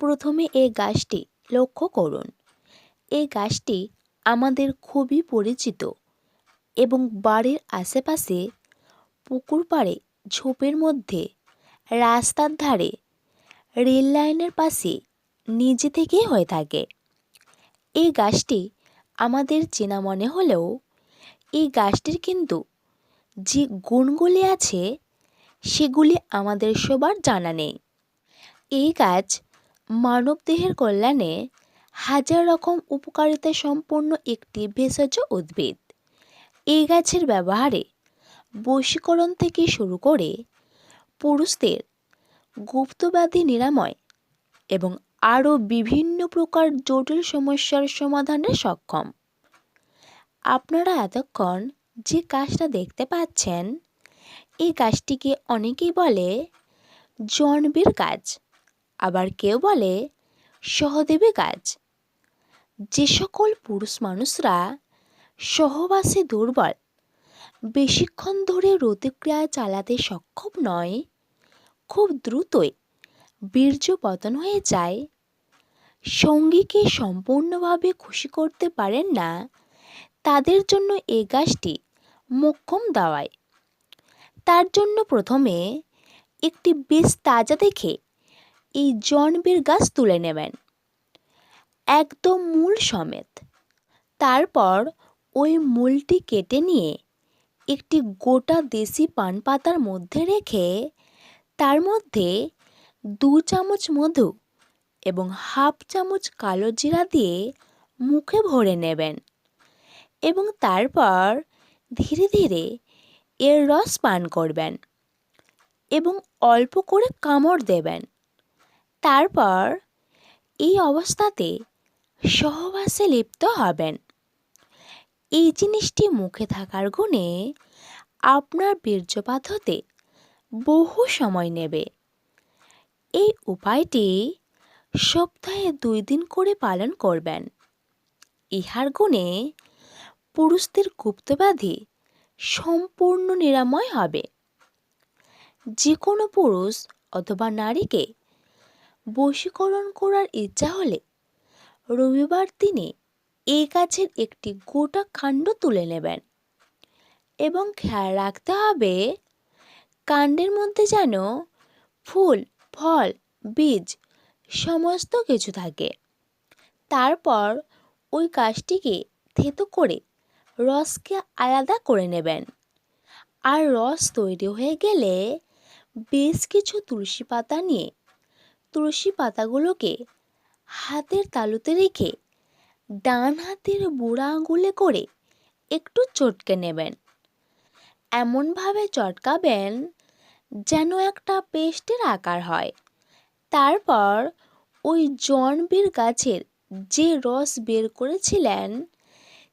প্রথমে এই গাছটি লক্ষ্য করুন। এই গাছটি আমাদের খুবই পরিচিত এবং বাড়ির আশেপাশে পুকুর পাড়ে, ঝোপের মধ্যে, রাস্তার ধারে, রেল লাইনের পাশে, নিজে থেকেই হয়ে থাকে। এই গাছটি আমাদের চেনা মনে হলেও, এই গাছটির কিন্তু যে গুণগুলি আছে, সেগুলি আমাদের সবার জানা নেই। এই গাছ মানবদেহের কল্যাণে হাজার রকম উপকারিতা সম্পন্ন একটি ভেষজ উদ্ভিদ। এই গাছের ব্যবহারে বশীকরণ থেকে শুরু করে পুরুষদের গুপ্তব্যাধি নিরাময় এবং আরও বিভিন্ন প্রকার জটিল সমস্যার সমাধানে সক্ষম। আপনারা এতক্ষণ যে গাছটা দেখতে পাচ্ছেন, এই গাছটিকে অনেকেই বলে জনবীর গাছ আবার কেউ বলে, সহদেবী গাছ যে সকল পুরুষ মানুষরা সহবাসে দুর্বল, বেশিক্ষণ ধরে রতিক্রিয়া চালাতে সক্ষম নয়, খুব দ্রুতই বীর্য পতন হয়ে যায়, সঙ্গীকে সম্পূর্ণভাবে খুশি করতে পারেন না, তাদের জন্য এই গাছটি মোক্ষম দাওয়াই তার জন্য প্রথমে একটি বেশ তাজা দেখে এই জনবীর গাছ তুলে নেবেন। একদম মূল সমেত। তারপর ওই মূলটি কেটে নিয়ে একটি গোটা দেশি পান পাতার মধ্যে রেখে তার মধ্যে দু চামচ মধু এবং হাফ চামচ কালো জিরা দিয়ে মুখে ভরে নেবেন এবং তারপর ধীরে ধীরে এর রস পান করবেন এবং অল্প করে কামড় দেবেন। তারপর এই অবস্থাতে সহবাসে লিপ্ত হবেন। এই জিনিসটি মুখে থাকার গুণে আপনার বীর্যপাত হতে বহু সময় নেবে। এই উপায়টি সপ্তাহে দুই দিন করে পালন করবেন। ইহার গুণে পুরুষদের গুপ্তব্যাধি সম্পূর্ণ নিরাময় হবে। যে কোনো পুরুষ অথবা নারীকে বশীকরণ করার ইচ্ছা হলে রবিবার দিনে এই গাছের একটি গোটা কাণ্ড তুলে নেবেন এবং খেয়াল রাখতে হবে কাণ্ডের মধ্যে যেন ফুল, ফল, বীজ সমস্ত কিছু থাকে। তারপর ওই গাছটিকে থেতো করে রসকে আলাদা করে নেবেন। আর রস তৈরি হয়ে গেলে বেশ কিছু তুলসী পাতা নিয়ে তুলসী পাতাগুলোকে হাতের তালুতে রেখে ডান হাতের বুড়া আঙুলে করে একটু চটকে নেবেন। এমনভাবে চটকাবেন যেন একটা পেস্টের আকার হয়। তারপর ওই জনবির গাছের যে রস বের করেছিলেন,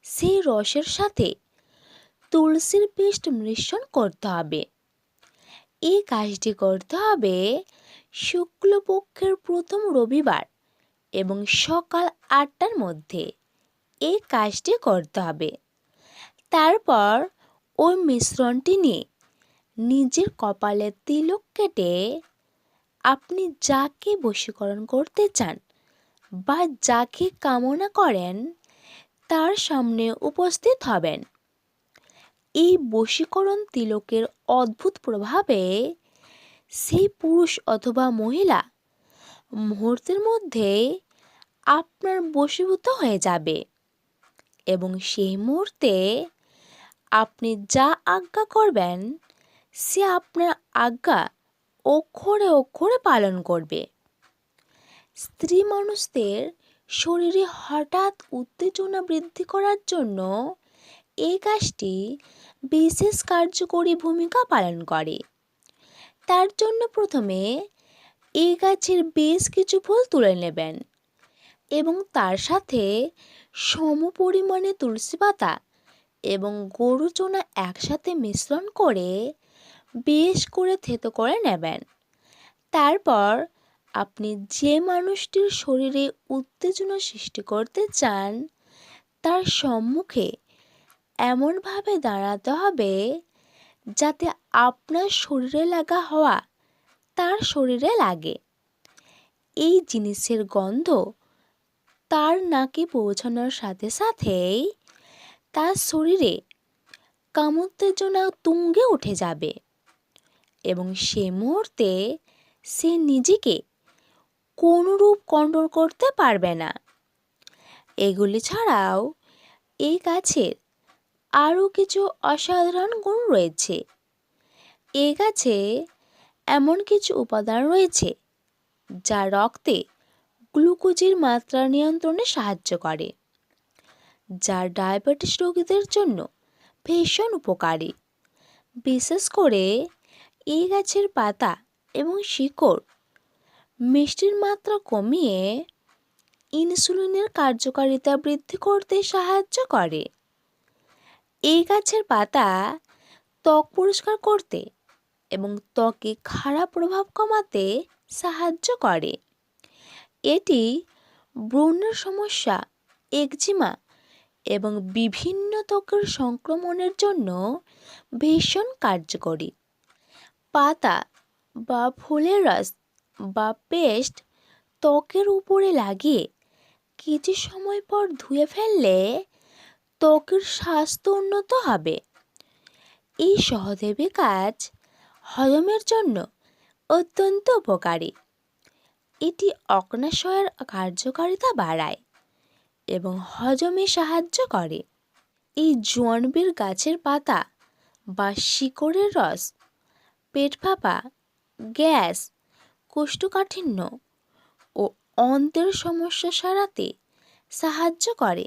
সেই রসের সাথে তুলসীর পেস্ট মিশ্রণ করতে হবে। এই কাজটি করতে হবে শুক্লপক্ষের প্রথম রবিবার এবং সকাল আটটার মধ্যে এই কাজটি করতে হবে। তারপর ওই মিশ্রণটি নিয়ে নিজের কপালে তিলক কেটে আপনি যাকে বশীকরণ করতে চান বা যাকে কামনা করেন তার সামনে উপস্থিত হবেন। এই বশীকরণ তিলকের অদ্ভুত প্রভাবে সেই পুরুষ অথবা মহিলা মুহূর্তের মধ্যে আপনার বশীভূত হয়ে যাবে এবং সেই মুহূর্তে আপনি যা আজ্ঞা করবেন, সে আপনার আজ্ঞা অক্ষরে অক্ষরে পালন করবে। স্ত্রী মানুষদের শরীরে হঠাৎ উত্তেজনা বৃদ্ধি করার জন্য এই কাজটি বিশেষ কার্যকরী ভূমিকা পালন করে। তার জন্য প্রথমে এই গাছের বেশ কিছু ফুল তুলে নেবেন এবং তার সাথে সম পরিমাণে তুলসী পাতা এবং গরু চোনা একসাথে মিশ্রণ করে বেশ করে থেতো করে নেবেন। তারপর আপনি যে মানুষটির শরীরে উত্তেজনা সৃষ্টি করতে চান, তার সম্মুখে এমনভাবে দাঁড়াতে হবে যাতে আপনার শরীরে লাগা হওয়া তার শরীরে লাগে। এই জিনিসের গন্ধ তার নাকে পৌঁছানোর সাথে সাথেই তার শরীরে কামোত্তেজনা তুঙ্গে উঠে যাবে এবং সে মুহূর্তে সে নিজেকে কোনরূপ কন্ট্রোল করতে পারবে না। এগুলি ছাড়াও এই গাছের আরও কিছু অসাধারণ গুণ রয়েছে। এই গাছে এমন কিছু উপাদান রয়েছে, যা রক্তে গ্লুকোজের মাত্রা নিয়ন্ত্রণে সাহায্য করে, যা ডায়াবেটিস রোগীদের জন্য ভীষণ উপকারী। বিশেষ করে এই গাছের পাতা এবং শিকড় মিষ্টির মাত্রা কমিয়ে ইনসুলিনের কার্যকারিতা বৃদ্ধি করতে সাহায্য করে। এই গাছের পাতা ত্বক পরিষ্কার করতে এবং ত্বকে খারাপ প্রভাব কমাতে সাহায্য করে। এটি ব্রণের সমস্যা, একজিমা এবং বিভিন্ন ত্বকের সংক্রমণের জন্য ভীষণ কার্যকরী। পাতা বা ফুলের রস বা পেস্ট ত্বকের উপরে লাগিয়ে কিছু সময় পর ধুয়ে ফেললে ত্বকের স্বাস্থ্য উন্নত হবে। এই সহদেবী কাজ হজমের জন্য অত্যন্ত উপকারী। এটি অগ্নাশয়ের কার্যকারিতা বাড়ায় এবং হজমে সাহায্য করে। এই জোয়ানবের গাছের পাতা বা শিকড়ের রস, পেট ফাঁপা গ্যাস, কোষ্ঠকাঠিন্য ও অন্তের সমস্যা সারাতে সাহায্য করে।